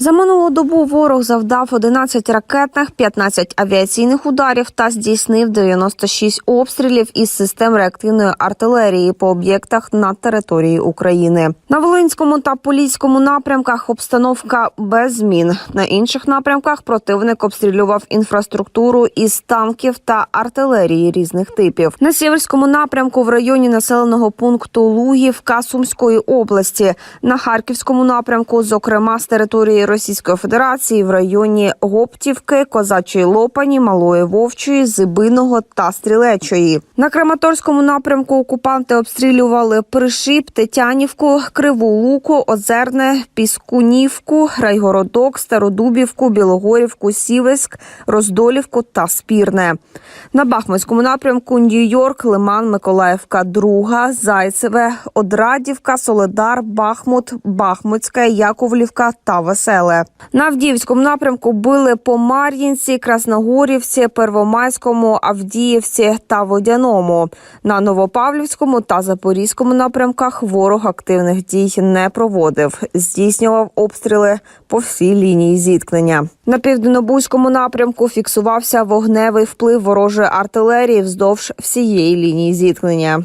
За минулу добу ворог завдав 11 ракетних, 15 авіаційних ударів та здійснив 96 обстрілів із систем реактивної артилерії по об'єктах на території України. На Волинському та Поліському напрямках обстановка без змін. На інших напрямках противник обстрілював інфраструктуру із танків та артилерії різних типів. На сіверському напрямку в районі населеного пункту Лугівка Сумської області, на харківському напрямку, зокрема з території Російської Федерації, в районі Гоптівки, Козачої Лопані, Малої Вовчої, Зибиного та Стрілечої. На Краматорському напрямку окупанти обстрілювали Пришип, Тетянівку, Криву Луку, Озерне, Піскунівку, Райгородок, Стародубівку, Білогорівку, Сівеськ, Роздолівку та Спірне. На Бахмутському напрямку Нью-Йорк, Лиман, Миколаївка, Друга, Зайцеве, Одрадівка, Соледар, Бахмут, Бахмутська, Яковлівка та Веселе. На Авдіївському напрямку били по Мар'їнці, Красногорівці, Первомайському, Авдіївці та Водяному. На Новопавлівському та Запорізькому напрямках ворог активних дій не проводив. Здійснював обстріли по всій лінії зіткнення. На південнобузькому напрямку фіксувався вогневий вплив ворожої артилерії вздовж всієї лінії зіткнення.